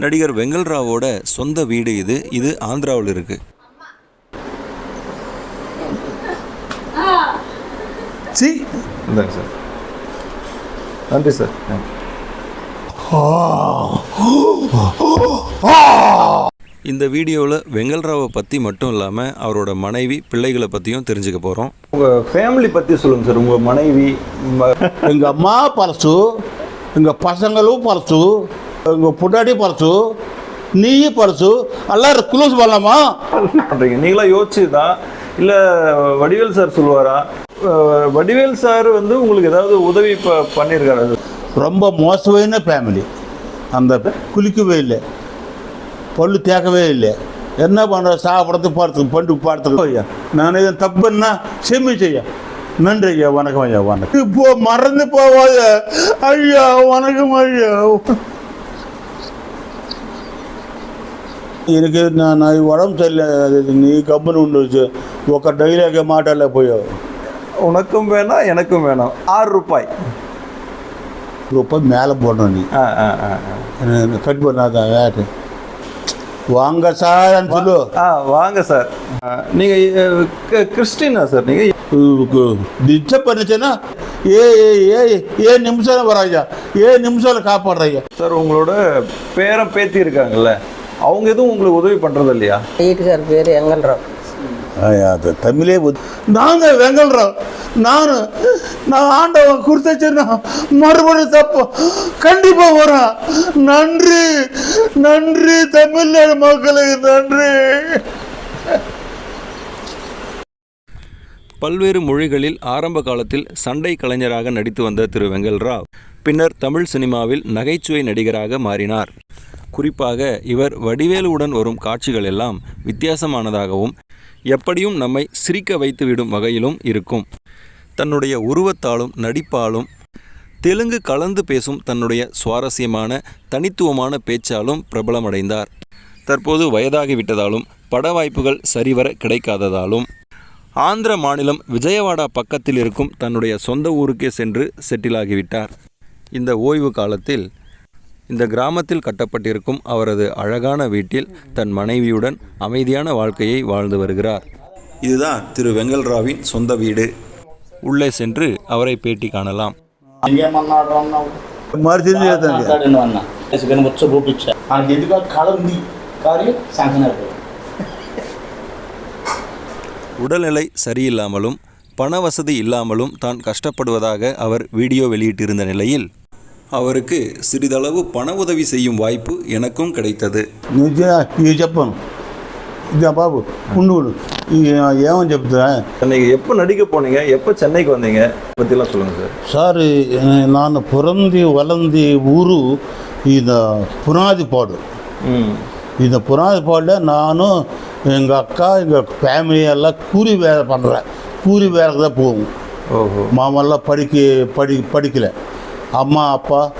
நடிகர் வெங்கல்ராவோட சொந்த வீடு இது. இது ஆந்திராவில் இருக்கு. சி. இந்தாங்க சார். நன்றி சார். இந்த வீடியோவில் வெங்கல்ராவை பற்றி மட்டும் இல்லாமல் அவரோட மனைவி பிள்ளைகளை பற்றியும் தெரிஞ்சுக்க போகிறோம் உங்கள் ஃபேமிலி பற்றி சொல்லுங்கள் சார். உங்கள் மனைவி ம- எங்க அம்மா பழசு எங்க பசங்களும் பழசு எங்க பொண்டாட்டி பழசு நீயும் பழசு எல்லாரும் க்ளோஸ் பண்ணலாமா? பண்றீங்க? நீங்களா யோசிச்சு தான் இல்லை வடிவேல் சார் சொல்லுவாரா? வடிவேல் சார் வந்து உங்களுக்கு ஏதாவது உதவி ப பண்ணியிருக்காரு ரொம்ப மோசமான ஃபேமிலி அந்த குளிக்கவே இல்லை. பல்லு தேக்கவே இல்லை. என்ன பண்ணுற சாப்பிட்றது படுத்து பண்டு படுத்து ஐயா. நான் இதை தப்புன்னா செம்மி செய்ய. நன்றி ஐயா. வணக்கம் ஐயா. வணக்கம். இப்போ மறந்து போவாத ஐயா வணக்கம் ஐயா. எனக்கு நான் நான் உடம்பு சரியில்லை நீ கம்பெனி உண்டு ఒక డైలాగే మాట్లాడలేకపోయావు உனக்கும் வேணாம் எனக்கும் வேணாம் ஆறு ரூபாய் ரூபாய் மேலே போடணும் நீ ஆ ஆ ஆ ஆ. கட் பண்ணாதான் வேறு வாங்க சார் சொல்லு ஆ வாங்க சார் நீங்கள் கிறிஸ்டினா சார் நீங்கள் డిస్టర్బ్ பண்ணிச்சேன்னா ఏ ఏ ఏ ఏ నిమిషాలు వరాయ్యా ఏ నిమిషాలు కాపాడరయ్యా சார் உங்களோட பேரன் பேத்தி இருக்காங்கல்ல அவங்க எதுவும் உங்களுக்கு உதவி பண்ணுறது இல்லையா? வீட்டுக்கார் பேர் எங்கல்ராவ் அது தமிழே நாங்க வெங்கல்றோம் நான் நான் ஆண்டவன் கொடுத்தச்சுன்னா மறுபடியும் தப்பு. கண்டிப்பா வரேன் நன்றி நன்றி தமிழ்நாடு மக்களுக்கு நன்றி. பல்வேறு மொழிகளில் ஆரம்ப காலத்தில் சண்டை கலைஞராக நடித்து வந்த திரு வெங்கல்ராவ் பின்னர் தமிழ் சினிமாவில் நகைச்சுவை நடிகராக மாறினார். குறிப்பாக இவர் வடிவேலுவுடன் வரும் காட்சிகள் எல்லாம் வித்தியாசமானதாகவும் எப்படியும் நம்மை சிரிக்க வைத்துவிடும் வகையிலும் இருக்கும். தன்னுடைய உருவத்தாலும் நடிப்பாலும் தெலுங்கு கலந்து பேசும் தன்னுடைய சுவாரஸ்யமான தனித்துவமான பேச்சாலும் பிரபலமடைந்தார். தற்போது வயதாகிவிட்டதாலும் பட வாய்ப்புகள் சரிவர கிடைக்காததாலும் ஆந்திர மாநிலம் விஜயவாடா பக்கத்தில் இருக்கும் தன்னுடைய சொந்த ஊருக்கே சென்று செட்டிலாகிவிட்டார் இந்த ஓய்வு காலத்தில் இந்த கிராமத்தில் கட்டப்பட்டிருக்கும் அவரது அழகான வீட்டில் தன் மனைவியுடன் அமைதியான வாழ்க்கையை வாழ்ந்து வருகிறார். இதுதான் திரு வெங்கல்ராவின் சொந்த வீடு. உள்ளே சென்று அவரை பேட்டி காணலாம். உடல்நிலை சரியில்லாமலும் பண வசதி இல்லாமலும் தான் கஷ்டப்படுவதாக அவர் வீடியோ வெளியிட்டிருந்த நிலையில் அவருக்கு சிறிதளவு பண உதவி செய்யும் வாய்ப்பு எனக்கும் கிடைத்தது ఇది చెప్పాను ఇదే బాబు ఉండు ఉండు ఇది ఏమని చెప్తా நீங்கள் எப்போ நடிக்க போனீங்க எப்போ சென்னைக்கு வந்தீங்க பற்றிலாம் சொல்லுங்கள் சார் సార్ నాన్న పురంది వలంది ఊరు ఇది పునాది పాడు ம் இந்த புனாதி பாடில் நானும் எங்கள் அக்கா எங்கள் ஃபேமிலி எல்லாம் கூலி வேலை பண்ணுறேன் கூலி வேலைக்கு தான் போகும் ஓஹோ மாமெல்லாம் படிக்க படி படிக்கலை அம்மா அப்பா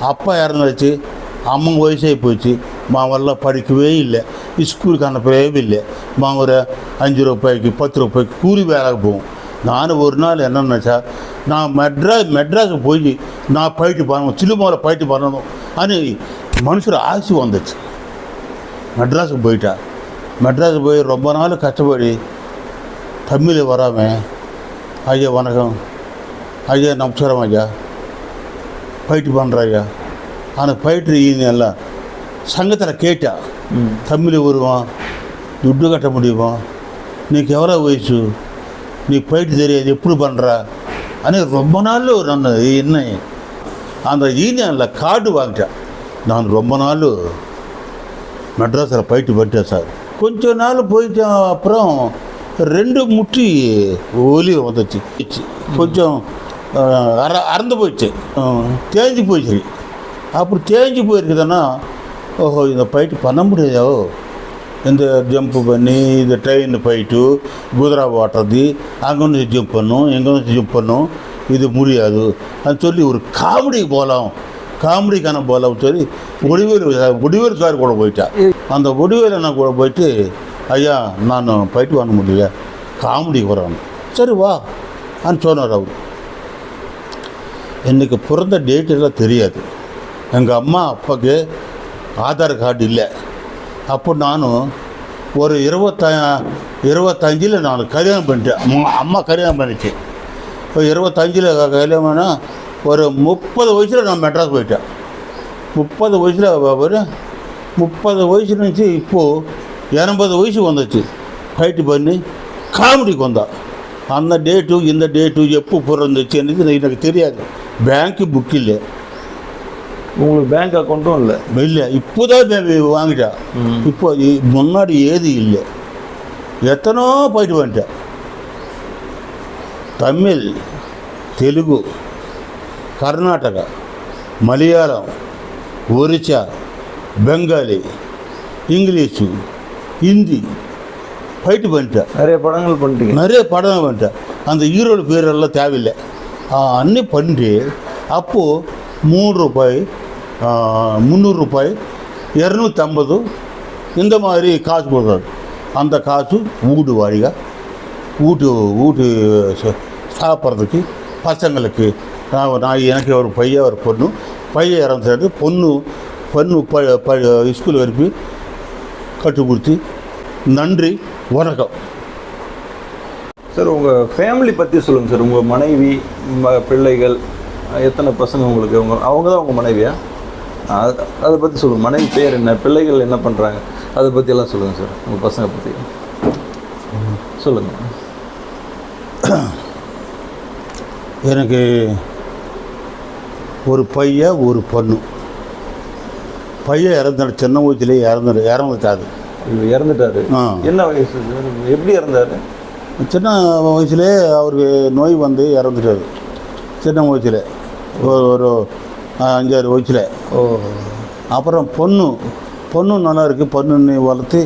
அப்பா இறந்துச்சு அம்மா வயசாகி போச்சு. மாவெல்லாம் படிக்கவே இல்லை. ஸ்கூலுக்கு அனுப்பவே இல்லை. மா ஒரு அஞ்சு ரூபாய்க்கு பத்து ரூபாய்க்கு கூலி வேலைக்கு போகும் நான் ஒரு நாள் என்ன நினச்சா நான் மெட்ராஸ் மெட்ராஸுக்கு போய் நான் பயிட்டு பண்ணணும் சிலுமாவில் பயிட்டு பண்ணணும். అని மனுஷர் ஆசை வந்துச்சு. மெட்ராஸுக்கு போயிட்டா. மெட்ராஸுக்கு போய் ரொம்ப நாள் கஷ்டப்படி தமிழ் வராமல் ஐயா வணக்கம். ஐயா நமஸ்காரம் ஐயா. ஃபைட்டு பண்ணுற ஐயா ஆனால் ஃபைட்டு எல்லாம் சங்கத்தில் கேட்டா தமிழ் வருவான் துட்டு கட்ட முடியுமா నీకు ఎవరో వయసు నీ ఫైట్ తెలియదు ఎప్పుడు பண்ணுறா అని ரொம்ப நாள் నన్ను என்ன அந்த யூனியனில் கார்டு வாங்கிட்டேன் நான் ரொம்ப நாள் மெட்ராஸில் போயிட்டு போயிட்டேன் சார் கொஞ்ச நாள் போயிட்ட அப்புறம் ரெண்டு முட்டி ஒலி வந்துச்சு கொஞ்சம் அஹ், அற அறந்து போயிடுச்சு. தேஞ்சு போயிடுச்சு. அப்புறம் தேஞ்சு போயிருக்குதுன்னா ஓஹோ இந்த பயிட்டு பண்ண முடியாதோ? இந்த ஜம்ப் பண்ணி இந்த ட்ரெயின் போயிட்டு குதிரை ஓட்டுறது அங்கே ஜம்ப் பண்ணும் எங்கே ஜம்ப் பண்ணும் இது முடியாது. அது சொல்லி ஒரு காமெடி போகலாம் காமெடிக்கான போகலாம் சொல்லி ஒடிவேல் ஒடிவேல் சார் கூட போயிட்டா. அந்த ஒடிவேல் நான் கூட போயிட்டு ஐயா நான் போயிட்டு வர முடியல. காமெடி வரணும் சரி வா. அன்னு சொன்னார் அவர். எனக்கு பிறந்த டேட் எல்லாம் தெரியாது. எங்கள் அம்மா அப்பாவுக்கு ஆதார் கார்டு இல்லை. அப்போ நானும் ஒரு இருபத்த இருபத்தஞ்சில் நான் கல்யாணம் பண்ணிட்டேன். அம்மா அம்மா கல்யாணம் பண்ணிச்சு. இப்போ இருபத்தஞ்சில் கல்யாணம் பண்ணால் ஒரு முப்பது வயசில் நான் மெட்ராஸ் போயிட்டேன். முப்பது வயசில் ஒரு முப்பது வயசு இருந்துச்சு இப்போது எண்பது வயசு வந்துச்சு. ஃபைட்டு பண்ணி காமெடிக்கு வந்தான் அந்த டேட்டு இந்த டேட்டு எப்போ பிறந்துச்சு எனக்கு எனக்கு தெரியாது. பேங்க்கு புக் இல்லை. உங்களுக்கு பேங்க் அக்கௌண்ட்டும் இல்லை. இல்லை இப்போ தான் வாங்கிட்டேன் இப்போ முன்னாடி ஏது இல்லை. எத்தனோ போயிட்டு வந்துட்டேன். தமிழ் தெலுங்கு கர்நாடகா மலையாளம் ஒரிச்சா பெங்காலி இங்கிலீஷு ஹிந்தி ஃபைட்டு பண்ணிட்டேன் நிறைய படங்கள் பண்ணிட்டீங்க. நிறைய படம் வந்துட்டேன். அந்த ஈரோடு பேரெல்லாம் தேவையில்லை. ஆ, அன்னி பண்ணி மூணு ரூபாய் முந்நூறு ரூபாய் இரநூத்தம்பது இந்த மாதிரி காசு கொடுக்குறாரு அந்த காசு வீடு வாடகை வீட்டு வீட்டு சாப்பிட்றதுக்கு பசங்களுக்கு. நான் நான் எனக்கு ஒரு பையன் ஒரு பொண்ணு. பையன் இறந்துட்டாரு பொண்ணு பொண்ணு ப ப ஸ்கூல் அனுப்பி கற்றுக் கொடுத்து நன்றி வணக்கம். சார் உங்கள் ஃபேமிலி பற்றி சொல்லுங்கள் சார். உங்கள் மனைவி பிள்ளைகள் எத்தனை பசங்க உங்களுக்கு? உங்க அவங்க தான் உங்கள் மனைவியா? அது அதை பற்றி சொல்லுங்கள் மனைவி பேர் என்ன? பிள்ளைகள் என்ன பண்ணுறாங்க அதை பற்றியெல்லாம் சொல்லுங்கள் சார். உங்கள் பசங்க பற்றி சொல்லுங்கள் எனக்கு ஒரு பையன் ஒரு பொண்ணு. பையன் இறந்தாரு சின்ன வயசுலேயே இறந்துரு இறந்துட்டாரு. இறந்துட்டாரு. என்ன வயசு? எப்படி இறந்தாரு? சின்ன வயசுலேயே அவருக்கு நோய் வந்து இறந்துட்டார் சின்ன வயசில் ஒரு ஒரு அஞ்சாறு வயசில் ஓ அப்புறம் பொண்ணு பொண்ணு நல்லா இருக்குது பொண்ணு வளர்த்து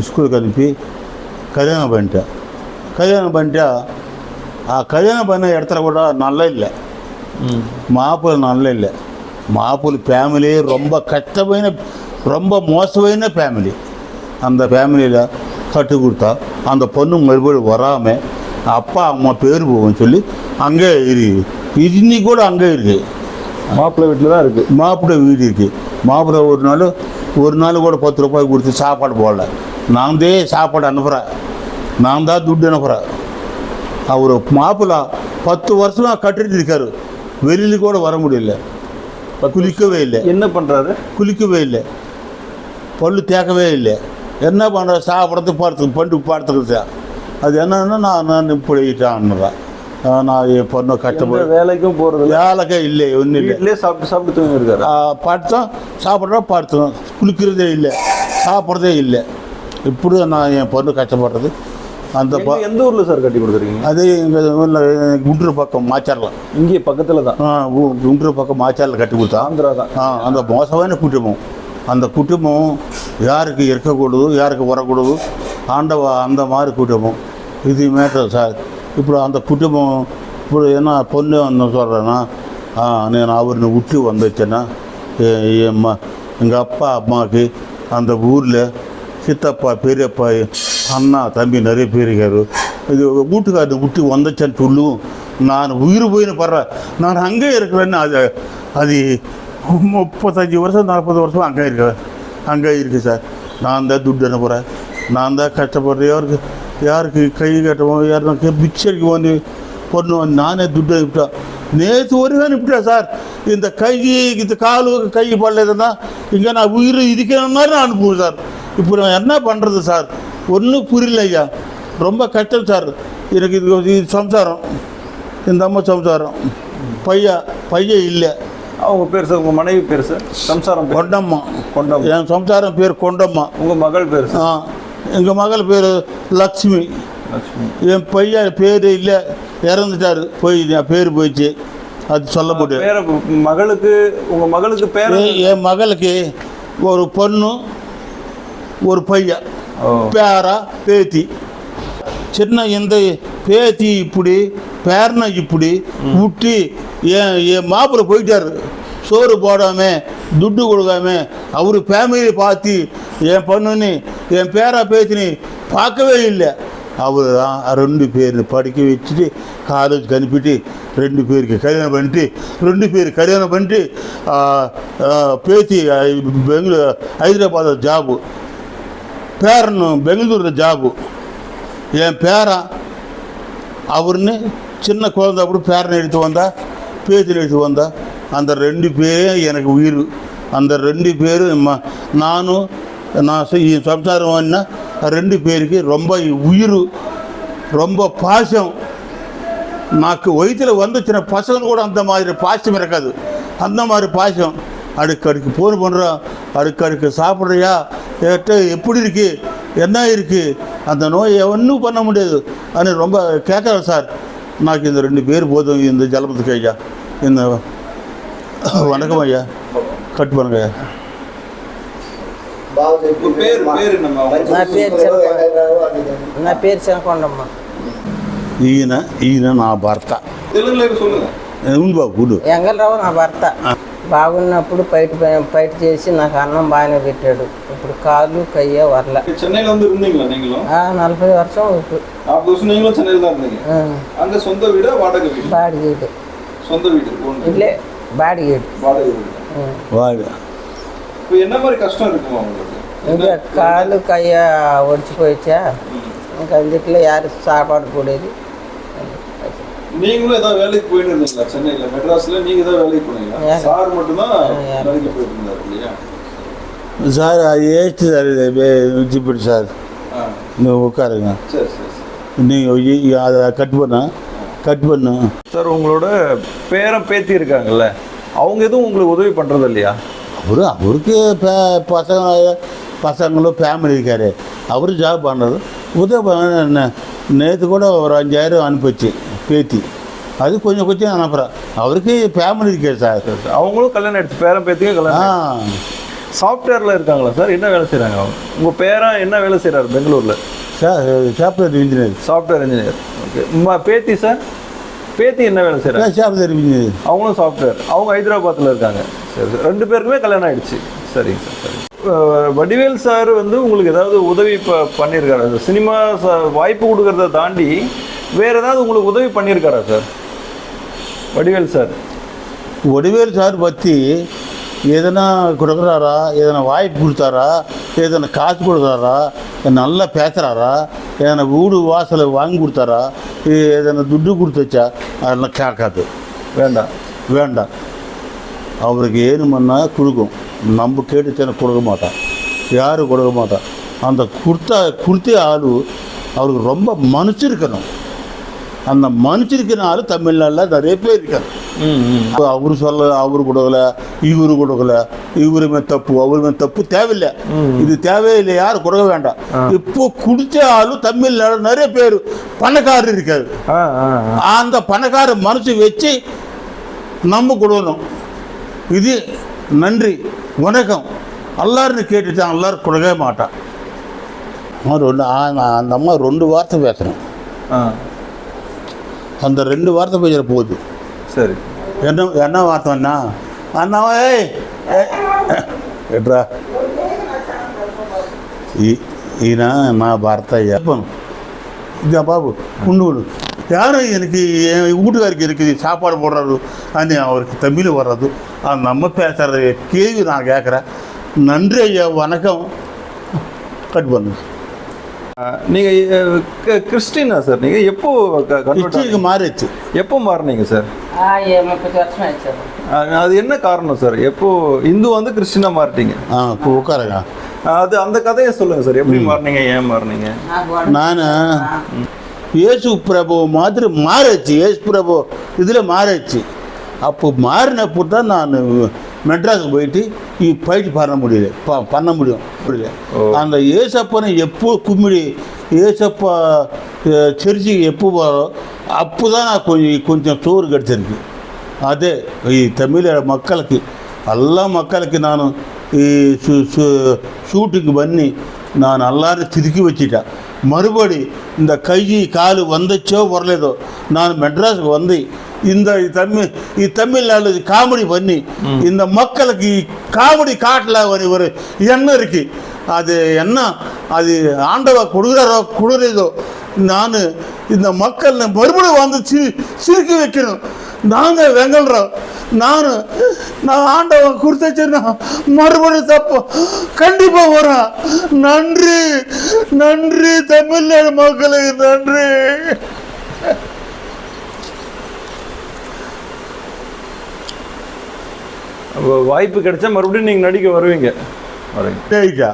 ஸ்கூலுக்கு அனுப்பி கல்யாணம் பண்ணிட்டேன் கல்யாணம் பண்ணிட்டா கல்யாணம் பண்ண இடத்துல கூட நல்லா இல்லை மாப்பிள்ள நல்லா இல்லை మాపుల ஃபேமிலி ரொம்ப கஷ்டமான ரொம்ப மோசமான ஃபேமிலி அந்த ஃபேமிலியில் கட்டு கொடுத்தா அந்த பொண்ணு மறுபடியும் வராமல் அப்பா அம்மா பேர் போகும் சொல்லி அங்கே இருக்கு இன்னி கூட அங்கே இருக்குது மாப்பிள்ளை வீட்டில் தான் இருக்குது மாப்பிள்ளை வீடு இருக்குது மாப்பிள்ளை ஒரு நாள் ஒரு நாள் கூட பத்து ரூபாய் கொடுத்து சாப்பாடு போடல. நான் தான் சாப்பாடு அனுப்புகிறேன் நான் தான் துட்டு அனுப்புகிறேன் அவர் மாப்பிள்ளை பத்து வருஷமா கட்டிட்டு இருக்காரு. வெளியில கூட வர முடியல. குளிக்கவே இல்லை. என்ன பண்ணுறாரு குளிக்கவே இல்லை. பல்லு தேக்கவே இல்லை. என்ன பண்ணுற சாப்பிட்றது படுத்து பண்டு படுத்துக்கிட்டு அது என்னன்னா நான் நான் இப்படிட்டான்னுறேன் நான் என் பொண்ணை கஷ்டப்படு வேலைக்கும் போகிறது வேலைக்கே இல்லை ஒன்றும் இல்லை. வீட்டிலே சாப்பிட்டு சாப்பிட்டு தூங்கி இருக்காரு படுத்தோம். சாப்பிட்றோம் படுத்தோம். குளிக்கிறதே இல்லை. சாப்பிட்றதே இல்லை. இப்படி தான் நான் என் பொண்ணு கஷ்டப்படுறது. அந்த எந்த ஊரில் சார் கட்டி கொடுக்குறீங்க அது எங்கள் ஊரில் குண்டூர் பக்கம் மாச்சாரில். இங்கே பக்கத்தில் தான் குண்டூர் பக்கம் மாச்சாரில் கட்டி கொடுத்தான் ஆந்திரா தான் ஆ அந்த மோசமான குடும்பம் அந்த குடும்பம் யாருக்கு இருக்கக்கூடாது யாருக்கு வரக்கூடாது ஆண்டவா அந்த மாதிரி குடும்பம். இது மேட்டர் சார். இப்போ அந்த குடும்பம் இப்படி என்ன பொண்ணு என்ன சொல்கிறேன்னா ஆ నేను அவருன்னு விட்டு வந்துச்சேன்னா எங்கள் அப்பா அம்மாவுக்கு அந்த ஊரில் சித்தப்பா பெரியப்பா அண்ணா தம்பி நிறைய பேர் இருக்காரு. இது வீட்டுக்காரர் விட்டு வந்துச்சேன்னு சொல்லும். நான் உயிர் போயின்னு படுறேன். நான் அங்கே இருக்கிறேன்னு அது அது முப்பத்தஞ்சு வருஷம் நாற்பது வருஷம் அங்கே இருக்கேன் அங்கே இருக்குது சார். நான் தான் துட்டு அனுப்புகிறேன் நான் தான் கஷ்டப்படுறேன். யாருக்கு யாருக்கு கை கட்டவும் யாருக்கு பிச்சைக்கு வந்து பொண்ணு வந்து நானே துட்டு அனுப்பிட்டேன் நேற்று ஒரு அனுப்பிட்டேன் சார். இந்த கை இந்த காலு கை படலதுன்னா இங்கே நான் உயிர் இருக்கிற மாதிரி நான் அனுப்புவேன் சார். இப்போ நான் என்ன பண்ணுறது சார்? ஒன்றும் புரியல ஐயா. ரொம்ப கஷ்டம் சார். எனக்கு இது இது சம்சாரம். இந்த அம்மா சம்சாரம். பையன் பையன் இல்லை. அவங்க பேர் சார் உங்கள் மனைவி பேர் சார்? சம்சாரம் கொண்டம்மா. கொண்டம் என் சம்சாரம் பேர் கொண்டம்மா. உங்கள் மகள் பேர் சார்? ஆ எங்கள் மகள் பேர் லக்ஷ்மி லட்சுமி. என் பையன் பேர் இல்லை இறந்துட்டாரு. போய் என் பேர் போயிடுச்சு. அது சொல்ல முடியாது. பேர மகளுக்கு உங்கள் மகளுக்கு பேர்? என் மகளுக்கு ஒரு பொண்ணு ஒரு பையன். பேரா பேத்தி. சின்ன இந்த பேத்தி இப்படி பேரனை இப்படி விட்டு என் என் மாப்பிள்ளை போயிட்டார். சோறு போடாம துட்டு கொடுக்காம அவர் ஃபேமிலியை பார்த்து என் பொண்ணுன்னு என் பேரா பேத்தினி பார்க்கவே இல்லை. அவர் தான் ரெண்டு பேர் படிக்க வச்சுட்டு காலேஜ் அனுப்பிட்டு ரெண்டு பேருக்கு கல்யாணம் பண்ணிட்டு ரெண்டு பேர் கல்யாணம் பண்ணிட்டு ஆ, பேத்தி பெங்களூர் ஹைதராபாத் ஜாபு பேரனும் பெங்களூரில் ஜாபு என் பேரன் அவர்னு சின்ன குழந்தை அப்படி பேரனை எடுத்து வந்தா பேத்தினை எடுத்து வந்தா அந்த ரெண்டு பேரே எனக்கு உயிர். அந்த ரெண்டு பேரும் நானும் நான் சம்சாரம் ரெண்டு பேருக்கு ரொம்ப உயிர் ரொம்ப பாசம். நாக்கு வயிற்றில் வந்து சின்ன பசங்க கூட அந்த மாதிரி பாசம் இருக்காது. அந்த மாதிரி பாசம். அடுக்கடுக்கு ஃபோன் பண்ணுறோம் அடுக்கடுக்கு சாப்பிட்றியா? எப்படி இருக்கு? என்ன இருக்குது அந்த நோயை ஒன்றும் பண்ண முடியாது ஆனால் ரொம்ப கேட்குறேன் சார் నాకు இந்த ரெண்டு பேர் போதும் இந்த ஜலபத்துக்கு ஐயா இந்த வணக்கம் ஐயா கட் பண்ணுங்க ஐயா உங்க பேர் பேர் என்னம்மா నా పేరు చెనకొండ నా పేరు చెనకొండమ్మ ఈయన ఈయన నా భర్త தெலுங்குல சொல்லுங்க ఉంది బాబు గుడ్ ఎంగలరావు నా భర్త బాగున్నప్పుడు బయట బయట చేసి నాకు అన్నం బాగానే పెట్టాడు. ఇప్పుడు కాళ్ళు కయ్య వరల. చెన్నైలో నలభై వర్షం బాడిగేడు సొంత ఇంకా కాళ్ళు కయ్య ఒడిచిపోయచ్చా? ఇంకా అందుకలే యారు సాపాడుకూడేది நீங்களும் ஏதாவது வேலைக்கு போயிட்டு இருந்தீங்களா? சென்னையில மெட்ராஸ்ல நீங்க ஏதாவது வேலைக்கு போனீங்களா? சார் மட்டும்தான் வேலைக்கு போயிட்டு இருந்தாரு இல்லையா? சார் ஏஸ்ட் சார் ஜிபிடி சார். உட்காருங்க. சரி சரி நீங்கள் அதை கட் பண்ண. கட் பண்ண. சார் உங்களோட பேரம் பேத்தி இருக்காங்கல்ல அவங்க எதுவும் உங்களுக்கு உதவி பண்ணுறது இல்லையா? அவரு அவருக்கு பசங்க பசங்களும் ஃபேமிலி இருக்காரு. அவரும் ஜாப் பண்ணுறது உதவி பண்ண நேற்று கூட ஒரு அஞ்சாயிரம் அனுப்பிச்சு. பேத்தி. அது கொஞ்சம் கொஞ்சம் அனுப்புகிறேன் அவருக்கு ஃபேமிலி இருக்காரு சார். அவங்களும் கல்யாணம் எடுத்து பேரன் பேத்தியும் ஆ. கல்யாணம் சாஃப்ட்வேர்ல இருக்காங்களா சார்? என்ன வேலை செய்றாங்க அவங்க? உங்க பேரன் என்ன வேலை செய்றாரு பெங்களூர்ல? Sir software engineer software engineer okay பேத்தி சார்? பேத்தி என்ன வேலை செய்றாங்க? சாப்ட்வேர் இன்ஜினியர் அவங்களும் சாஃப்ட்வேர் அவங்க ஹைதராபாத்தில் இருக்காங்க. சரி சரி. ரெண்டு பேருக்குமே கல்யாணம் ஆயிடுச்சு. சரிங்க சார் சரி. வடிவேல் சார் வந்து உங்களுக்கு ஏதாவது உதவி இப்போ பண்ணியிருக்காரா? சினிமா வாய்ப்பு கொடுக்கறத தாண்டி வேறு ஏதாவது உங்களுக்கு உதவி பண்ணியிருக்காரா sir? Vadivel sir. Vadivel sir பற்றி எதனா கொடுக்குறாரா? எதனா வாய்ப்பு கொடுத்தாரா? எதனா காசு கொடுக்குறாரா? நல்லா பேசுகிறாரா எதனா வீடு வாசலை வாங்கி கொடுத்தாரா? எதனா துட்டு கொடுத்து வச்சா அதெல்லாம் கேட்காது. வேண்டாம். வேண்டாம். அவருக்கு ஏனுமன்னா கொடுக்கும். நம்ம கேட்டு தேனை கொடுக்க மாட்டான். யாரும் கொடுக்க மாட்டான். அந்த கொடுத்தா கொடுத்த ஆளு அவருக்கு ரொம்ப மனுச்சிருக்கணும். அந்த ஆள் தமிழ்நாட்டில் நிறைய பேர் இருக்காங்க அவரு சொல்ல அவரு கொடுக்கல இவரு கொடுக்கல இவருமே தப்பு அவருமே தப்பு தேவையில்லை. இது தேவையில்லை யாரும் கொடுக்க வேண்டாம். இப்போ குடிச்ச ஆளும் தமிழ்நாடு நிறைய பேர் பணக்காரர் இருக்காரு. அந்த பணக்கார மனசு வச்சு நம்ம கொடுக்கணும். இது நன்றி வணக்கம். எல்லாரும் கேட்டுட்டான் எல்லாரும் கொடுக்கவே மாட்டான். ரெண்டு அந்த அம்மா ரெண்டு வார்த்தை பேசுகிறேன் ஆ. அந்த ரெண்டு வார்த்தை பேசுகிற போகுது சரி என்ன என்ன வார்த்தைன்னா அண்ணா ஏய் ஏய், ఎట్రా ఈ- ఈయన నా భర్త చెప్పను ఇదా బాబు ఉండు ఉండు யாரும் எனக்கு என் வீட்டுக்காருக்கு இருக்குது சாப்பாடு போடுறாரு అని அவருக்கு தமிழ் வர்றது அந்த நம்ம பேசுகிற கேள்வி நான் கேட்குறேன் நன்றி ஐயா வணக்கம் கட் பண்ணு நீங்கள் கிறிஸ்டினா சார் நீங்கள் எப்போ கிறிஸ்டினுக்கு மாறிச்சு எப்போ மாறினீங்க சார்? அது என்ன காரணம் சார்? எப்போ இந்து வந்து கிறிஸ்டினா மாறிட்டீங்க? ஆ இப்போ உட்காருங்க. அது அந்த கதையை சொல்லுங்க சார். எப்படி மாறினீங்க ஏன் மாறினீங்க? நான் இயேசு பிரபு மாதிரி மாறிச்சு இயேசு பிரபு இதில் மாறிச்சு அப்போ மாறினப்போ தான் நான் மெட்ராஸுக்கு போயிட்டு பயிற்சி பண்ண முடியல. பண்ண முடியும் புரியல அந்த ஏசப்பனை எப்போ கும்பிடி ஏசப்பா சர்ச்சுக்கு எப்போ வரோ அப்போ தான் நான் கொஞ்சம் கொஞ்சம் சோறு கிடச்சிருக்கு. அதே தமிழ மக்களுக்கு ಎಲ್ಲ ಮಕ್ಕಳಕ್ಕೆ ನಾನು ಈ ಶೂಟಿಂಗ್ ಬನ್ನಿ ನಾನು ಎಲ್ಲರೂ ತಿರುಗಿ ವಚ್ಚಿಟ ಮರುಬಡಿ ಇಂದ ಕೈ ಕಾಲು ಒಂದಚ್ಚೋ ಬರಲೇದೋ ನಾನು ಮೆಡ್ರಾಸ್ಗೆ இந்த தமிழ் இத்தமிழ்நாடு காமெடி பண்ணி இந்த மக்களுக்கு காமெடி காட்டல ஒரு ஒரு எண்ணம் இருக்கு. அது என்ன? அது ஆண்டவா கொடுக்குறாரோ கொடுக்குறதோ நான் இந்த மக்கள் மறுபடியும் வந்து சி சிரிக்க வைக்கணும். நாங்கள் வெங்கல்றோம் நான் நான் ஆண்டவன் கொடுத்தச்சுன்னா மறுபடியும் தப்பு. கண்டிப்பாக வரும் நன்றி நன்றி தமிழ்நாடு மக்களுக்கு நன்றி. வாய்ப்பு கிடைச்சா மறுபடியும் நீங்கள் நடிக்க வருவீங்க. ரைட்டா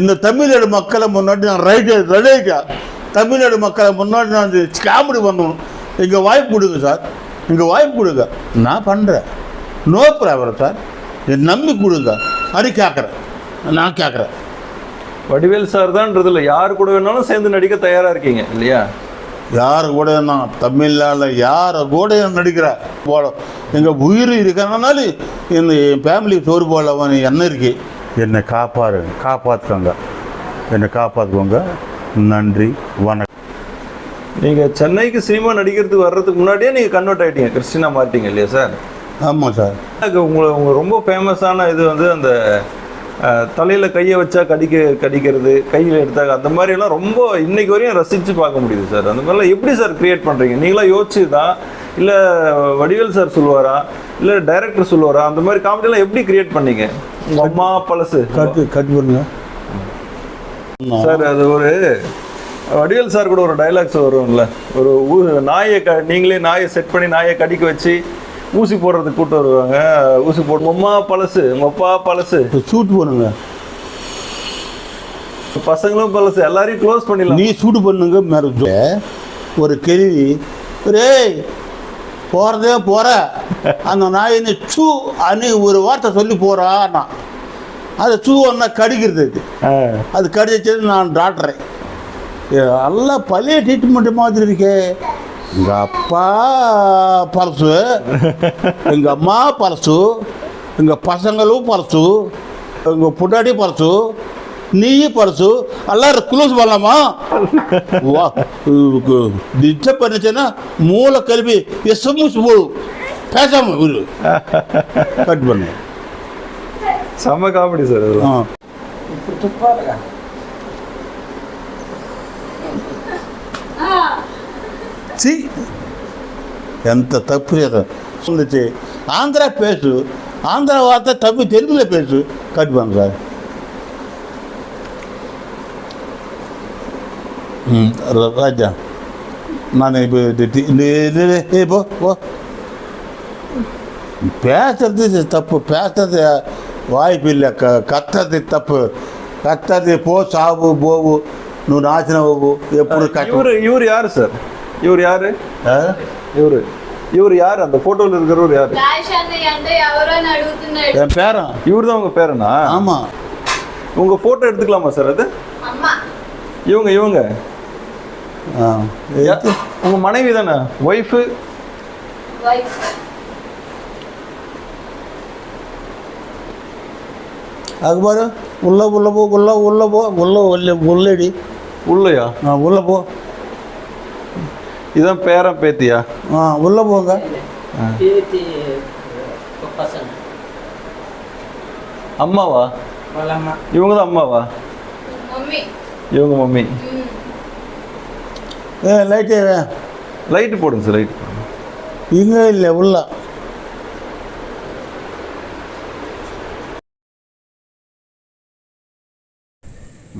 இந்த தமிழ்நாடு மக்களை முன்னாடி நான் ரைட்டு ரைட்டா தமிழ்நாடு மக்களை முன்னாடி நான் காமெடி பண்ணணும். இங்கே வாய்ப்பு கொடுங்க சார். இங்கே வாய்ப்பு கொடுங்க. நான் பண்ணுறேன் நோ ப்ராப்ளம் சார். என் நம்பி கொடுங்க. அது கேட்குறேன். நான் கேட்குறேன். வடிவேல் சார் தான்றதுல யார் கூட வேணாலும் சேர்ந்து நடிக்க தயாராக இருக்கீங்க இல்லையா? யார் கூட நான் தமிழ்நாடு யாரை கூட நான் நடிக்கிறேன் போல. எங்கள் உயிர் இருக்கிறனால இந்த என் ஃபேமிலி சோறு போல என்ன இருக்கு? என்னை காப்பாரு காப்பாற்றுக்கோங்க என்னை காப்பாற்றுக்கோங்க நன்றி வணக்கம். நீங்கள் சென்னைக்கு சினிமா நடிக்கிறதுக்கு வர்றதுக்கு முன்னாடியே நீங்கள் கன்வெர்ட் ஆகிட்டீங்க கிறிஸ்டினா மாறிட்டீங்க இல்லையா சார்? ஆமாம் சார். எனக்கு உங்களை உங்க ரொம்ப ஃபேமஸான இது வந்து அந்த தலையில் கையை வச்சா கடிக்க கடிக்கிறது கையில் எடுத்தா அந்த மாதிரிலாம் ரொம்ப இன்னைக்கு வரையும் ரசித்து பார்க்க முடியுது சார். அந்த மாதிரிலாம் எப்படி சார் கிரியேட் பண்ணுறீங்க நீங்களா யோசிச்சு தான் இல்லை வடிவேல் சார் சொல்லுவாரா? இல்லை டைரக்டர் சொல்லுவாரா? அந்த மாதிரி காமெடியெல்லாம் எப்படி கிரியேட் பண்ணீங்க? உங்கள் அம்மா பழசு. கட்டு கட்டு பண்ணுங்க. சார் அது ஒரு வடிவேல் சார் கூட ஒரு டைலாக்ஸ் வரும்ல. ஒரு நாயை க நீங்களே நாயை செட் பண்ணி நாயை கடிக்க வச்சு ஊசி போடுறதுக்கு கூட்டு வருவாங்க. ஊசி போட்டு அம்மா பழசு அப்பா பழசு. சூட் பண்ணுங்க. பசங்களும் பழசு எல்லாரையும் க்ளோஸ் பண்ணிடலாம். நீ சூடு பண்ணுங்க மேரேஜ் ஒரு கேள்வி. ரேய் போகிறதே போகிற அந்த நாய் நீ சூ அனு ஒரு வார்த்தை சொல்லி போகிறா நான் அது சூ ஒன்றா கடிக்கிறது அது. கடிச்சது நான் டாக்டரே. எல்லாம் பழைய ட்ரீட்மெண்ட் மாதிரி இருக்கே. எங்கள் அப்பா பழசு எங்கள் அம்மா பழசு எங்கள் பசங்களும் பழசு எங்கள் பொண்டாட்டி பழசு நீயும் பழசு எல்லாரும் க்ளோஸ் பண்ணலாமா வா டிஸ்டர்ப் பண்ணிச்சேன்னா மூளை கல்வி எஸ்எம்எஸ் போடும் பேசாம இரு கட் பண்ணு செம்ம காமெடி சார் ஆ அதெல்லாம் ఇప్పుడు తుప్పారుగా சி ఎంత తప్పు చేద్దాం சொல்லுச்சு ஆந்திரா பேசு ஆந்திரா வார்த்தை தப்பு தெலுங்குல பேசு கட்டுவாங்க சார் ம் ர- ராஜா நான் இப்போ போ போ பேசுறது தப்பு பேசுறது வாய்ப்பு இல்லை க கத்துறது தப்பு கத்துறது போ சாவு போவு నువ్వు నాశనం అవ్వు ఎప్పుడు కట్టు இவரு இவர் யாரு சார் இவர் யாரு இவரு இவர் யார் அந்த போட்டோல இருக்கிறவர் யாரு என் பேரா இவர் தான் உங்க பேரனா ஆமா உங்க போட்டோ எடுத்துக்கலாமா சார் அது இவங்க இவங்க உங்க மனைவி தானே ஒய்ஃபு அக்பாரு உள்ள உள்ள போ உள்ள உள்ள போ உள்ள உள்ள உள்ளடி உள்ளயா உள்ள போ இதான் பேரன் பேத்தியா? ஆ உள்ளே போங்க. அம்மாவா? இவங்க தான் அம்மாவா? இவங்க மம்மி. ஏ லைட்டு லைட்டு போடுங்க சார் லைட் போடுங்க இங்கே இல்லை உள்ள.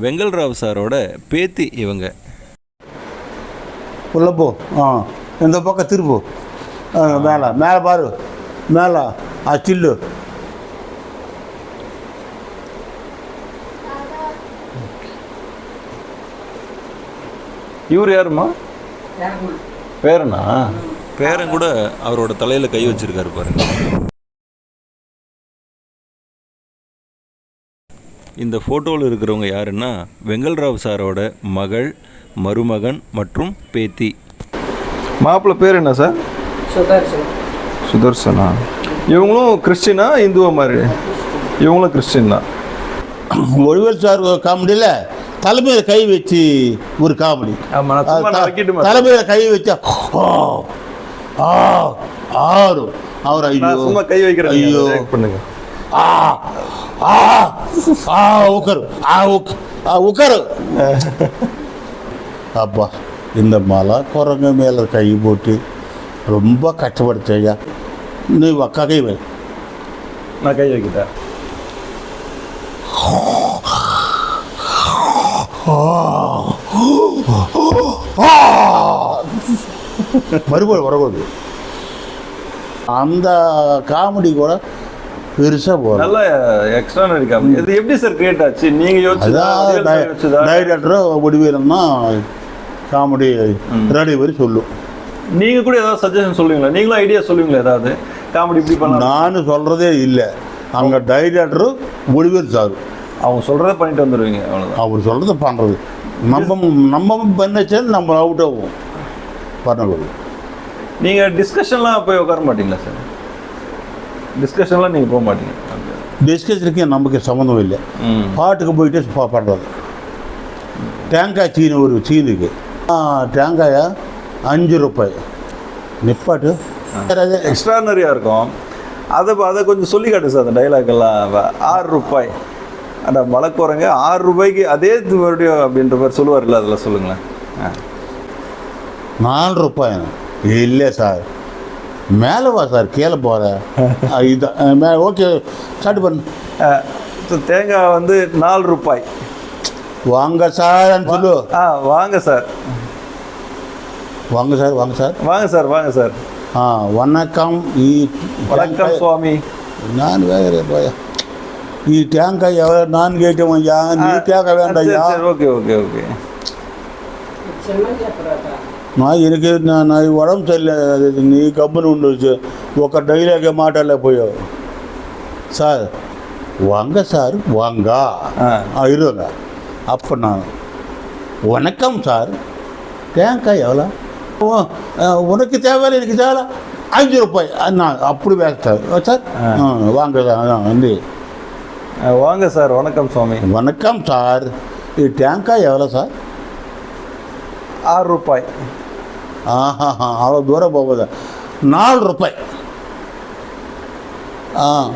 வெங்கல்ராவ் சாரோட பேத்தி இவங்க. உள்ள போ. ஆ இந்த பக்கம் திருப்பு ஆ, மேலே மேலே பாரு. மேலே ஆ சில்லு. இவர் யாருமா பேரனா? பேரன் கூட அவரோட தலையில கை வச்சிருக்காரு பாருங்க. இந்த ஃபோட்டோவில் இருக்கிறவங்க யாருன்னா வெங்கல்ராவ் சாரோட மகள் மருமகன் மற்றும் பேத்தி. மாப்பிள்ளை பேர் என்ன சார்? சுதர்சனா. இவங்களும் கிறிஸ்டினா இந்துவா மாதிரி? இவங்களும் கிறிஸ்டின் தான் ஒழுவல் சார் காமெடியில் தலைமையில் கை வச்சு ஒரு காமெடி. தலைமையில் கை வச்சு ஆறும் அவர் ஐயோ கை வைக்கிற ஐயோ. பண்ணுங்க. ஆ ஆ ஆ உக்கரு ஆ உக் உக்கரு. அப்பா இந்த மலை குரங்கு மேலே கை போட்டு ரொம்ப கஷ்டப்படுத்தையா நீ கை வை. நான் கை வைக்கிட்டேன். மறுபடியும் வரக்கூடாது. அந்த காமெடி கூட பெருசாக போகிறோம் நல்ல எக்ஸ்ட்ரா இருக்காம இது எப்படி சார் கிரியேட் ஆச்சு? நீங்க யோசிச்சதா அதான் audience யோசிச்சதா? டைரக்டரும் முடிவீரன்னா காமெடி ரெடி வரி சொல்லும் நீங்க கூட ஏதாவது சஜஷன் சொல்லுவீங்களா? நீங்களும் ஐடியா சொல்லுவீங்களா ஏதாவது? காமெடி இப்படி பண்ணலாம். நான் சொல்கிறதே இல்லை. அங்கே டைரக்டரும் முடிவீர் சார் அவங்க சொல்றதை பண்ணிட்டு வந்துருவீங்க அவ்வளவுதான். அவர் சொல்கிறத பண்ணுறது நம்ம நம்ம பண்ணச்சேன் நம்ம அவுட் ஆகும் பண்ணக்கூடாது நீங்க டிஸ்கஷன்லாம் போய் உட்கார மாட்டீங்களா சார் டிஸ்கஷன்லாம் நீங்க போக மாட்டீங்க. டிஸ்கஷனுக்கு நமக்கு சம்மந்தம் இல்லை. பாட்டுக்கு போயிட்டு பண்ணுறது தேங்காய் சீனி ஒரு சீனுக்கு தேங்காயா அஞ்சு ரூபாய். நிப்பாட்டு. எக்ஸ்ட்ரானரியா இருக்கும். அதை அதை கொஞ்சம் சொல்லி காட்டு சார் அந்த டைலாக் எல்லாம். வ- ஆறு ரூபாய். அந்த மலைக்குரங்க ஆறு ரூபாய்க்கு அதே மறுபடியும் அப்படின்ற மாதிரி சொல்லுவார்ல அதில் சொல்லுங்களேன். நாலு ரூபாய். இல்லை சார். மேலே வா சார் கீழே போகிற இதான். ஓகே. ஸ்டார்ட் பண்ணு. தேங்காய் வந்து நாலு ரூபாய். வாங்க சார் சொல்லு ஆ வாங்க சார் வாங்க சார் வாங்க சார் வாங்க சார் வாங்க சார் ஆ வணக்கம் ஈ வணக்கம் சுவாமி நான் வேறு போயா ఈ ట్యాంక్ ఎవరు నాన్ గేయటం అయ్యా నీ ట్యాంక్ వేండయ్యా ఓకే ఓకే ఓకే నా ఎనికి నా వరం చెల్లలేదు నీ గమ్మున ఉండొచ్చు ఒక డైలాగ్ మాట్లాడలేకపోయావు సార్ వాంగ సార్ వాంగ ఇరుగా அப்போ நான் வணக்கம் சார். தேங்காய் எவ்வளோ? உனக்கு தேவையில்ல எனக்கு தேவை அஞ்சு ரூபாய். நான் அப்படி பேசுறேன் சார் வாங்க ஆ, வந்து. வாங்க சார் வணக்கம் சுவாமி. வணக்கம் சார். ఈ தேங்காய் எவ்வளோ சார்? ஆறு ரூபாய். ஆஹா அவ்வளோ தூரம் போகுது. நாலு ரூபாய். ஆ.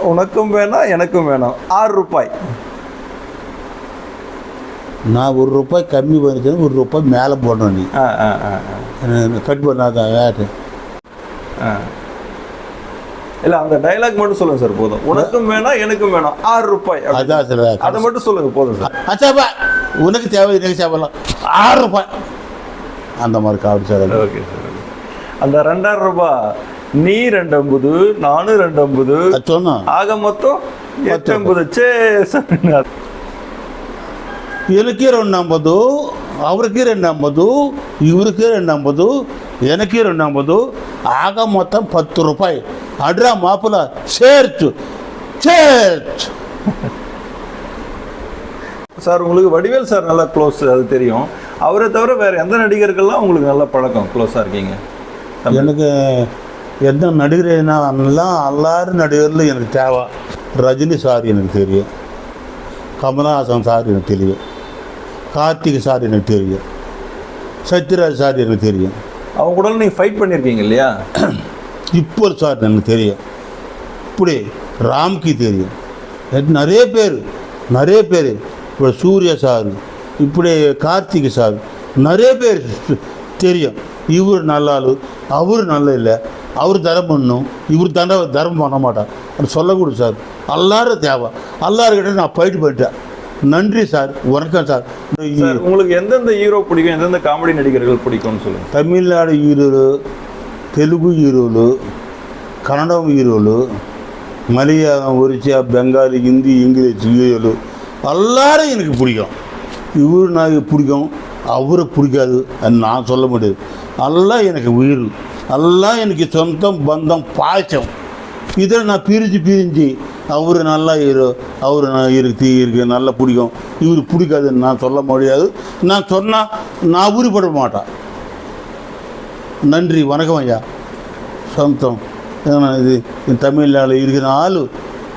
உனக்கும் வேணாம் எனக்கும் வேணும். ஆறு ரூபாய். நான் ஒரு ரூபாய் கம்மி பண்ணிச்சேன் ஒரு ரூபாய் மேலே போடணும் நீ. கட் பண்ணாத வேறு இல்ல அந்த டைலாக் மட்டும் சொல்லுங்க சார் போதும். உனக்கும் வேணாம் எனக்கும் வேணாம். ஆறு ரூபாய். அதான் சார் அதை மட்டும் சொல்லுங்க போதும் சார் அச்சாப்பா உனக்கு தேவை எனக்கு தேவையில்லாம் ஆறு ரூபாய். அந்த மாதிரி காவடி சார். ஓகே சார் அந்த ரெண்டாயிரம் ரூபாய் நீ ரெண்டு ஐம்பது நானும் ரெண்டு ஐம்பது அது சொன்னோம் ஆக மொத்தம் எட்டு ஐம்பது சே சார் எனக்கு రెండు అంబదు அவருக்கு ரெண்டு ஐம்பது இவருக்கு ரெண்டு ஐம்பது எனக்கு ரெண்டு ஐம்பது ஆக மொத்தம் பத்து ரூபாய் அட்ரா மாப்பிள்ள சேர்த்து சேர்த்து சார் உங்களுக்கு வடிவேல் சார் நல்லா க்ளோஸ் அது தெரியும் அவரை தவிர வேற எந்த நடிகர்கள்லாம் உங்களுக்கு நல்ல பழக்கம் க்ளோஸாக இருக்கீங்க எனக்கு எந்த நடிகர்னா எல்லாம் எல்லாரும் நடிகரில் எனக்கு தேவை ரஜினி சார் எனக்கு தெரியும் கமலஹாசன் சார் எனக்கு தெரியும் கார்த்திக் சார் எனக்கு தெரியும். சத்யராஜ் சார் எனக்கு தெரியும். அவங்க கூட நீங்கள் ஃபைட் பண்ணியிருக்கீங்க இல்லையா? இப்போ சார் எனக்கு தெரியும். இப்படி ராம்கி தெரியும். நிறைய பேர் நிறைய பேர். இப்போ சூர்யா சார் இப்படி கார்த்திக் சார் நிறைய பேர் தெரியும். இவர் நல்ல ஆளு அவர் நல்ல இல்லை. அவர் தரம் பண்ணும் இவர் தண்ட தரம் பண்ண மாட்டார். அது சொல்லக்கூடாது சார். எல்லாரும் தேவை. எல்லாருக்கிட்ட நான் போயிட்டு போயிட்டேன் நன்றி சார். வணக்கம் சார். உங்களுக்கு எந்தெந்த ஹீரோ பிடிக்கும்? எந்தெந்த காமெடி நடிகர்கள் பிடிக்கும்னு சொல்லுங்கள் தமிழ்நாடு ஹீரோலு தெலுங்கு ஹீரோலு கன்னடம் ஹீரோலு மலையாளம் ஒரிசியா பெங்காலி ஹிந்தி இங்கிலீஷ் ஹீரோலு எல்லாரும் எனக்கு பிடிக்கும். இவரு நான் பிடிக்கும் அவரை பிடிக்காது நான் சொல்ல முடியாது. எல்லாம் எனக்கு உயிர் எல்லாம் எனக்கு சொந்தம் பந்தம் பாய்ச்சம். இதை நான் பிரிஞ்சு பிரிஞ்சு அவர் நல்லா இரு அவர் நான் இருக்கு இருக்கு நல்லா பிடிக்கும். இவர் பிடிக்காதுன்னு நான் சொல்ல முடியாது. நான் சொன்னால் நான் உருப்பட மாட்டேன். நன்றி வணக்கம் ஐயா. சொந்தம் ஏன்னா இது தமிழ்நாடு இருக்கிற ஆள்.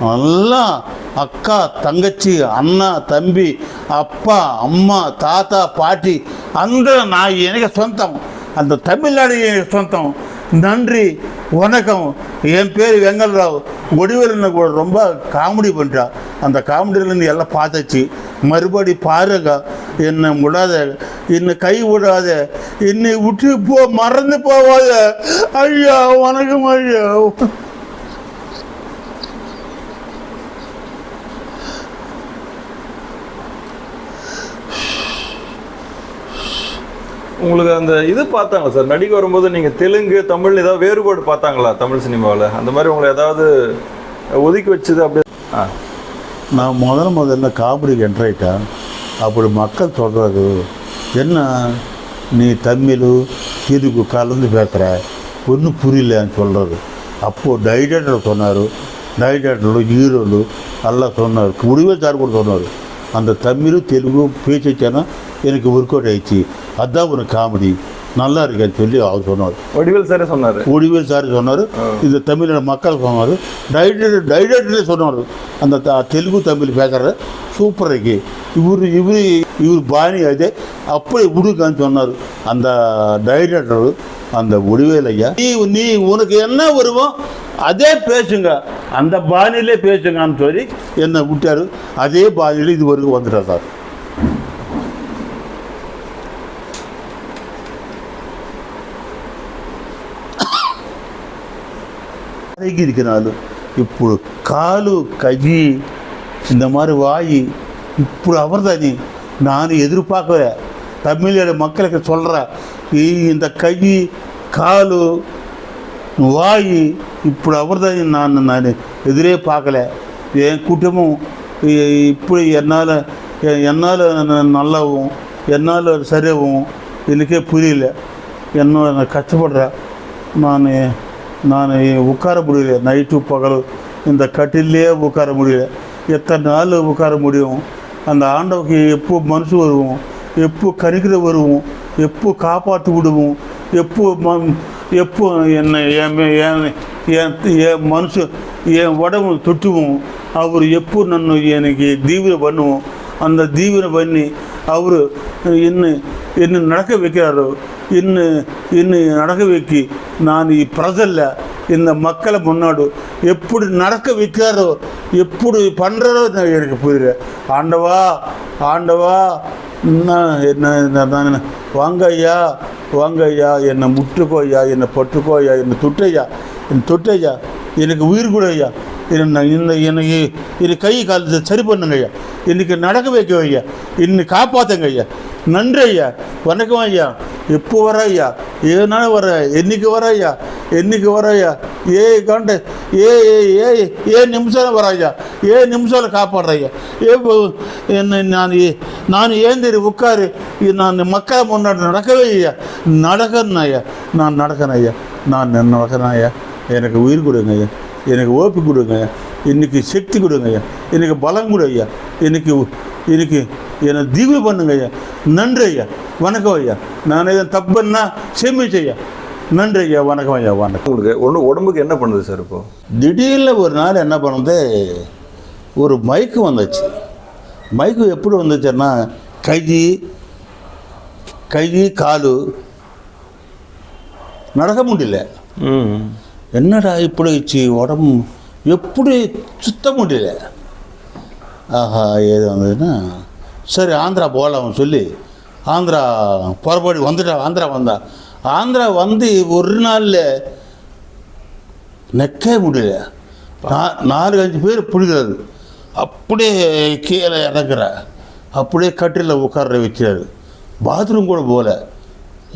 நல்லா அக்கா தங்கச்சி அண்ணா தம்பி அப்பா அம்மா தாத்தா பாட்டி அந்த நான் எனக்கு சொந்தம். அந்த தமிழ்நாடு எனக்கு சொந்தம். நன்றி. வணக்கம். என் பேர் வெங்கல்ராவ் ஒடிவேலு கூட ரொம்ப காமெடி பண்ணுறா அந்த காமெடியிலேருந்து எல்லாம் பார்த்தாச்சு. மறுபடி பாருங்க. என்னை விடாத என்னை கை விடாத என்னை விட்டு போ மறந்து போவாத. ஐயா வணக்கம் ஐயா. உங்களுக்கு அந்த இது பார்த்தாங்களா சார்? நடிக்க வரும்போது நீங்கள் தெலுங்கு தமிழ் ஏதாவது வேறுபாடு பார்த்தாங்களா தமிழ் சினிமாவில்? அந்த மாதிரி உங்களை ஏதாவது ஒதுக்கி வச்சது அப்படி? ஆ. நான் முதல்ல முதல்ல காமெடிக்கு என்ட்ராயிட்டேன் அப்படி மக்கள் சொல்கிறது என்ன நீ தமிழ் தெலுங்கு கலந்து பேசுகிற ஒன்றும் புரியலன்னு சொல்கிறது அப்போது டைரக்டர் சொன்னார். டைரக்டரு ஹீரோలు எல்லாம் சொன்னார். முடிவே சார் கூட சொன்னார். அந்த தமிழ் தெலுங்கு பேசிச்சேன்னா எனக்கு ஒர்க் அவுட் ஆயிடுச்சு. அதான் ஒரு காமெடி நல்லா இருக்கேன்னு சொல்லி அவர் சொன்னார். வடிவேல் சாரே சொன்னாரு. ஒடிவேல் சார் சொன்னார். இந்த தமிழோட மக்கள் சொன்னார். டைரக்டர் டைரக்டரே சொன்னார். அந்த த- தெலுங்கு தமிழ் பேசுகிற சூப்பர் இருக்கு. இவர் இவர் இவர் பாணி அதே அப்படி விடுங்கன்னு சொன்னார். அந்த டைரக்டர் அந்த ஒடிவேல் ஐயா நீ நீ உனக்கு என்ன வருமோ அதே பேசுங்க அந்த பாணியிலே பேசுங்கன்னு சொல்லி என்னை விட்டார் அதே பாணியில் இது வரைக்கும் வந்துட்டார் சார் అరిగిరికినాలు ఇప్పుడు కాలు కయ్యి இந்த மாதிரி வாய் ఇప్పుడు அவர்தானி நான் எதிர்பார்க்கல தமிழோட மக்களுக்கு சொல்கிறேன் இந்த கை காலு வாய் ఇప్పుడు அவர்தானி நான் நான் எதிரே பார்க்கல என் குடும்பம் இ- இப்படி என்னால் என்னால் நல்லாவும் என்னால் சரியாகவும் எனக்கே புரியல என்ன நான் கஷ்டப்படுறேன் நான் நான் உட்கார முடியல நைட்டு பகல் இந்த கட்டிலே உட்கார முடியல எத்தனை நாள் உட்கார முடியும் அந்த ஆண்டவுக்கு எப்போ மனசு வருவோம் எப்போ கணிக்கிற வருவோம் எப்போ காப்பாற்றி விடுவோம் எப்போ ம எப்போ என்னை என் என் என் மனுஷ என் உடம்பு தொட்டுவோம் அவர் எப்போ நன்ను எனக்கு தீவிரம் பண்ணுவோம்? அந்த தீவிரம் பண்ணி அவர் என்ன என்ன நடக்க வைக்கிறாரோ என்ன என்ன நடக்க வைக்கி நான் பிரஜல்ல இந்த மக்களை முன்னாடி எப்படி நடக்க வைக்கிறாரோ எப்படி பண்ணுறாரோ எனக்கு புரியல. ஆண்டவா ஆண்டவா என்ன என்ன- நான் வாங்க ஐயா வாங்க ஐயா என்னை முட்டுக்கோ ஐயா என்னை பட்டுக்கோ ஐயா என்னை தொட்டையா என்னை தொட்டையா எனக்கு உயிர் கூட ஐயா என்ன இந்த எனக்கு இது கை காலத்தை சரி பண்ணுங்க ஐயா இன்னைக்கு நடக்க வைக்க ஐயா இன்னைக்கு காப்பாற்றுங்க ஐயா நன்றி ஐயா வணக்கம் ஐயா எப்போ வர ஐயா ஏனால வர என்னைக்கு வர ஐயா என்னைக்கு வர ஐயா ఏ గంట ఏ ఏ ఏ ఏ నిమిషాలు వరయ్యా ఏ నిమిషాలు కాపాడయ్యా ఏ బ- என்ன நான் ஏ- நான் ஏந்திரி உட்காரு இது நான் மக்கள் முன்னாடி நடக்கவே ஐயா நடக்கணும் ஐயா நான் நடக்கணும் ஐயா நான் நடக்கிறேன் ஐயா எனக்கு உயிர் கொடுங்க ஐயா எனக்கு ஓப்பி கொடுங்க ஐயா இன்னைக்கு சக்தி கொடுங்க ஐயா எனக்கு பலம் கொடு ஐயா எனக்கு எனக்கு என்னை தீவு பண்ணுங்க ஐயா நன்றி ஐயா வணக்கம் ஐயா நான் எதுவும் தப்பு பண்ணா சேமிச்சு ஐயா நன்றி ஐயா வணக்கம் ஐயா வணக்கம். உங்களுக்கு ஒன்று உடம்புக்கு என்ன பண்ணுது சார் இப்போ? திடீர்னு ஒரு நாள் என்ன பண்ணுது ஒரு மைக்கு வந்துச்சு. மைக்கு எப்படி வந்துச்சுன்னா கை கை காலு நடக்க முடியல. என்னடா இப்படி உடம்பு எப்படி சுத்த முடியல? ஆஹா ஏது வந்ததுன்னா சரி ஆந்திரா போகலாம் சொல்லி ஆந்திரா புறப்படி வந்துட்டா ஆந்திரா வந்தா. ஆந்திரா வந்து ஒரு நாளில் நெக்கவே முடியல நாலு அஞ்சு பேர் பிடிக்கிறது அப்படியே கீழே இறங்குற அப்படியே கட்டிலில் உட்கார வச்சாரு பாத்ரூம் கூட போகல.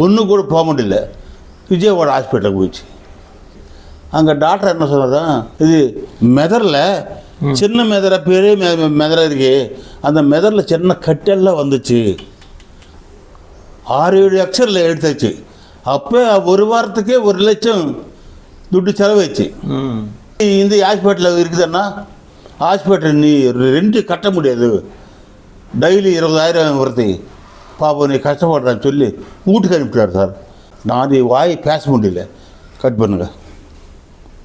ஒன்று கூட போக முடியல. விஜயவாடா ஹாஸ்பிட்டலுக்கு போயிடுச்சு. அங்கே டாக்டர் என்ன சொன்னாரா இது மெதரில் சின்ன மெதரை பெரிய மெதரை இருக்கு. அந்த மெதரில் சின்ன கட்டெல்லாம் வந்துச்சு. ஆறு ஏழு அக்ஷரில் எடுத்தாச்சு. அப்போ ஒரு வாரத்துக்கே ஒரு லட்சம் துட்டு செலவாச்சு இந்த ஹாஸ்பிட்டலில் இருக்குதுன்னா ஹாஸ்பிட்டல் நீ ரெண்டு கட்ட முடியாது. டெய்லி இருபதாயிரம் வருது. பாப்பா நீ கஷ்டப்படுறான்னு சொல்லி வீட்டுக்கு அனுப்பிட்டார் சார். நான் வாய் பேச முடியல. கட் பண்ணுங்க.